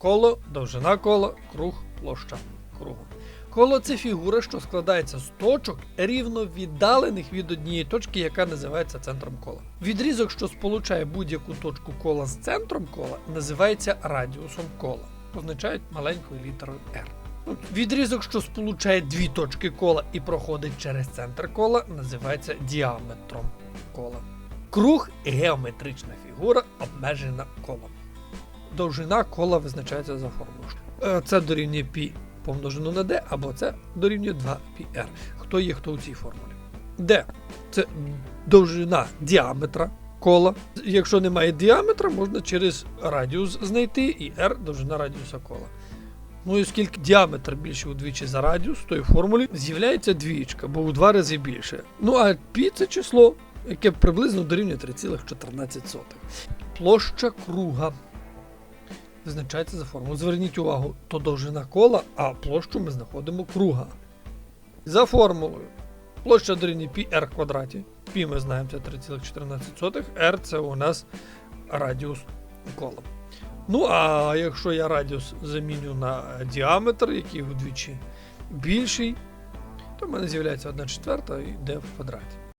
Коло, довжина кола, круг, площа кругу. Коло це фігура, що складається з точок, рівно віддалених від однієї точки, яка називається центром кола. Відрізок, що сполучає будь-яку точку кола з центром кола, називається радіусом кола. Позначають маленькою літерою R. Ну, Відрізок, що сполучає дві точки кола і проходить через центр кола, називається діаметром кола. Круг геометрична фігура, обмежена колом Довжина кола визначається за формулою. Е, Це дорівнює π помножено на d, або це дорівнює 2πr. Хто є хто у цій формулі? d це довжина діаметра кола. Якщо немає діаметра, можна через радіус знайти, і r довжина радіуса кола. Ну і оскільки діаметр більше удвічі за радіус, то і в формулі з'являється двічка, бо у два рази більше. Ну а π це число, яке приблизно дорівнює 3,14. Площа круга визначається за формулою. Зверніть увагу, то довжина кола, а площу ми знаходимо круга. За формулою. Площа дорівнює πr квадраті. Пі ми знаємо, це 3,14. R це у нас радіус кола. Ну, а якщо я радіус заміню на діаметр, який вдвічі більший, то в мене з'являється 1 четверта і d в квадраті.